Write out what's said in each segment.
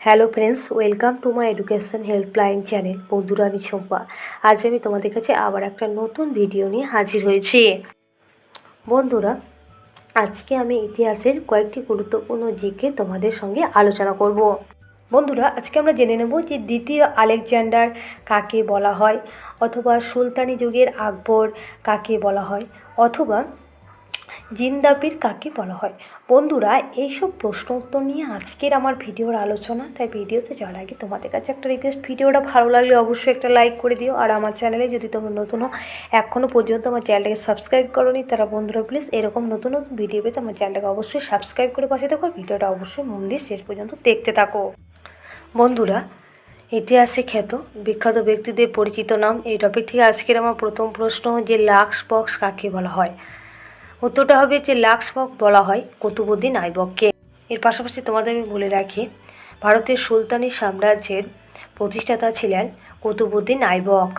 Hello friends, welcome to my education helpline channel, বন্ধুরা, আমি ছোম্পা আজ আমি তোমাদের কাছে আবার একটা নতুন ভিডিও নিয়ে হাজির হয়েছি। বন্ধুরা, আজকে আমি ইতিহাসের কয়েকটি গুরুত্বপূর্ণ জিকে তোমাদের সঙ্গে আলোচনা করব। বন্ধুরা, আজকে আমরা জেনে নেব যে দ্বিতীয় আলেকজান্ডার কাকে বলা হয়, অথবা সুলতানি যুগের আকবর কাকে বলা হয়, অথবা জিন্দাবির কাকে বলা হয়? বন্ধুরা, এইসব প্রশ্ন উত্তর নিয়ে আজকের আমার ভিডিওর আলোচনা। তাই ভিডিওতে যাওয়ার আগে তোমাদের কাছে একটা রিকোয়েস্ট ভিডিওটা ভালো লাগলে অবশ্যই একটা লাইক করে দিও। আর আমার চ্যানেলে যদি তোমরা নতুন এখনও পর্যন্ত আমার চ্যানেলটাকে সাবস্ক্রাইব করোনি, তারা বন্ধুরা প্লিজ এরকম নতুন নতুন ভিডিও পেতে আমার চ্যানেলটাকে অবশ্যই সাবস্ক্রাইব করে পাশে থাকো। ভিডিওটা অবশ্যই মন দিয়ে শেষ পর্যন্ত দেখতে থাকো। বন্ধুরা, ইতিহাসে খ্যাত, বিখ্যাত ব্যক্তিদের পরিচিত নাম, এই টপিক থেকে আজকের আমার প্রথম প্রশ্ন যে লাক্স বক্স কাকে বলা হয়? উত্তরটা হবে যে লাক্স বক্স বলা হয় কুতুবুদ্দিন আইবককে। এর পাশাপাশি তোমাদের আমি বলে রাখি, ভারতের সুলতানি সাম্রাজ্যের প্রতিষ্ঠাতা ছিলেন কুতুবুদ্দিন আইবক।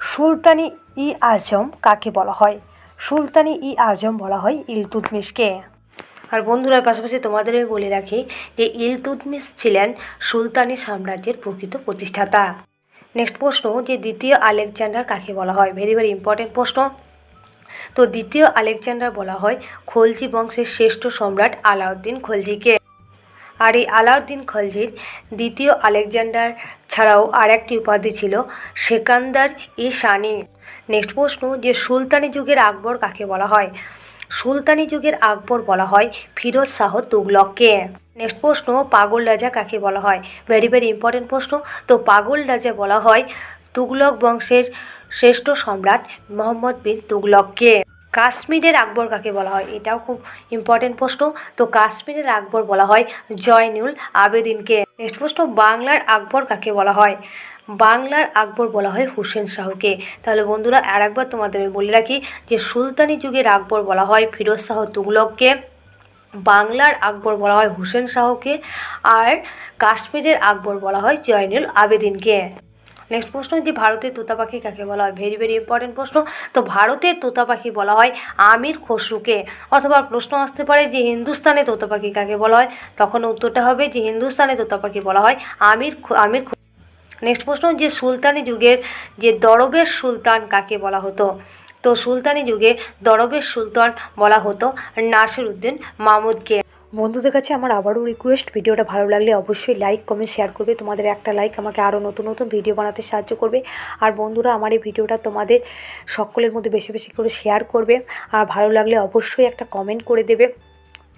সুলতানি ই আজম কাকে বলা হয়? সুলতানি ই আজম বলা হয় ইলতুতমিশকে। আর বন্ধুরা পাশাপাশি তোমাদের বলে রাখি যে ইলতুতমিশ ছিলেন সুলতানি সাম্রাজ্যের প্রকৃত প্রতিষ্ঠাতা। নেক্সট প্রশ্ন যে দ্বিতীয় আলেকজান্ডার কাকে বলা হয়? ভেরি ভেরি ইম্পর্টেন্ট প্রশ্ন। তো দ্বিতীয় আলেকজান্ডার বলা হয় খলজি বংশের শ্রেষ্ঠ সম্রাট আলাউদ্দিন খলজিকে। আর এই আলাউদ্দিন খলজির দ্বিতীয় আলেকজান্ডার ছাড়াও আর একটি উপাধি ছিল, সেকান্দার ই শানি। নেক্সট প্রশ্ন, যে সুলতানি যুগের আকবর কাকে বলা হয়? সুলতানি যুগের আকবর বলা হয় ফিরোজ শাহ তুগলককে। নেক্সট প্রশ্ন, পাগল রাজা কাকে বলা হয়? ভেরি ভেরি ইম্পর্টেন্ট প্রশ্ন। তো পাগল রাজা বলা হয় তুগলক বংশের শ্রেষ্ঠ সম্রাট মোহাম্মদ বিন তুগলককে। কাশ্মীরের আকবর কাকে বলা হয়? এটাও খুব ইম্পর্টেন্ট প্রশ্ন। তো কাশ্মীরের আকবর বলা হয় জয়নুল আবেদিনকে। নেক্সট প্রশ্ন, বাংলার আকবর কাকে বলা হয়? বাংলার আকবর বলা হয় হুসেন শাহকে। তাহলে বন্ধুরা আর একবার তোমাদের বলে রাখি যে সুলতানি যুগের আকবর বলা হয় ফিরোজ শাহ তুগলককে, বাংলার আকবর বলা হয় হুসেন শাহকে, আর কাশ্মীরের আকবর বলা হয় জয়নুল আবেদিনকে। নেক্সট প্রশ্ন যে ভারতের তোতা পাখি কাকে বলা হয়? ভেরি ভেরি ইম্পর্টেন্ট প্রশ্ন। তো ভারতের তোতা পাখি বলা হয় আমির খসরুকে। অথবা প্রশ্ন আসতে পারে যে হিন্দুস্তানে তোতা পাখি কাকে বলা হয়? তখন উত্তরটা হবে যে হিন্দুস্তানে তোতা পাখি বলা হয় আমির আমির নেক্সট প্রশ্ন যে সুলতানি যুগের যে দরবেশ সুলতান কাকে বলা হতো? তো সুলতানি যুগে দরবেশ সুলতান বলা হতো নাসির উদ্দিন মামুদকে। বন্ধুদের কাছে আমার আবারও রিকোয়েস্ট ভিডিওটা ভালো লাগলে অবশ্যই লাইক কমেন্ট শেয়ার করবে। তোমাদের একটা লাইক আমাকে আরও নতুন নতুন ভিডিও বানাতে সাহায্য করবে। আর বন্ধুরা, আমার এই ভিডিওটা তোমাদের সকলের মধ্যে বেশি বেশি করে শেয়ার করবে। আর ভালো লাগলে অবশ্যই একটা কমেন্ট করে দেবে।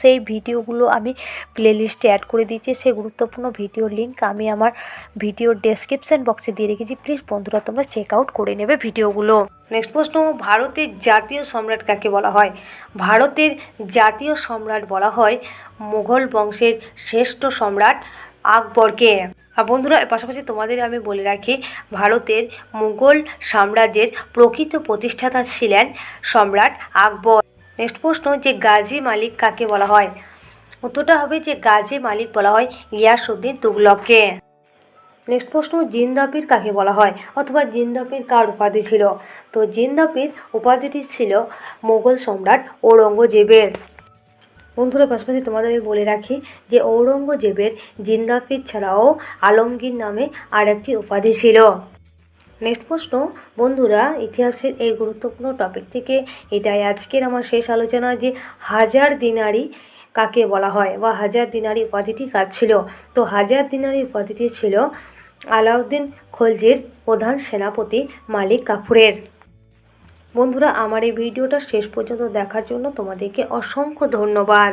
সেই ভিডিওগুলো আমি প্লেলিস্টে অ্যাড করে দিয়েছি। সেই গুরুত্বপূর্ণ ভিডিওর লিঙ্ক আমি আমার ভিডিওর ডেসক্রিপশান বক্সে দিয়ে রেখেছি। প্লিজ বন্ধুরা, তোমরা চেক আউট করে নেবে ভিডিওগুলো। নেক্সট প্রশ্ন, ভারতের জাতীয় সম্রাট কাকে বলা হয়? ভারতের জাতীয় সম্রাট বলা হয় মুঘল বংশের শ্রেষ্ঠ সম্রাট আকবরকে। আর বন্ধুরা, এর পাশাপাশি তোমাদের আমি বলে রাখি, ভারতের মুঘল সাম্রাজ্যের প্রকৃত প্রতিষ্ঠাতা ছিলেন সম্রাট আকবর। নেক্সট প্রশ্ন যে গাজী মালিক কাকে বলা হয়? উত্তরটা হবে যে গাজী মালিক বলা হয় গিয়াসউদ্দিন তুগলককে। নেক্সট প্রশ্ন, জিন্দাপির কাকে বলা হয়? অথবা জিন্দাপির কার উপাধি ছিল? তো জিন্দাপির উপাধিটি ছিল মোগল সম্রাট ঔরঙ্গজেবের। বন্ধুরা, পাশাপাশি তোমাদের আমি বলে রাখি যে ঔরঙ্গজেবের জিন্দাপির ছাড়াও আলমগীর নামে আর একটি উপাধি ছিল। নেক্সট প্রশ্ন, বন্ধুরা, ইতিহাসের এই গুরুত্বপূর্ণ টপিক থেকে এটাই আজকের আমার শেষ আলোচনা যে হাজার দিনারি কাকে বলা হয় বা হাজার দিনারি উপাধিটি কাজ ছিল? তো হাজার দিনারি উপাধিটি ছিল আলাউদ্দিন খলজির প্রধান সেনাপতি মালিক কাফুরের। বন্ধুরা, আমার এই ভিডিওটা শেষ পর্যন্ত দেখার জন্য তোমাদেরকে অসংখ্য ধন্যবাদ।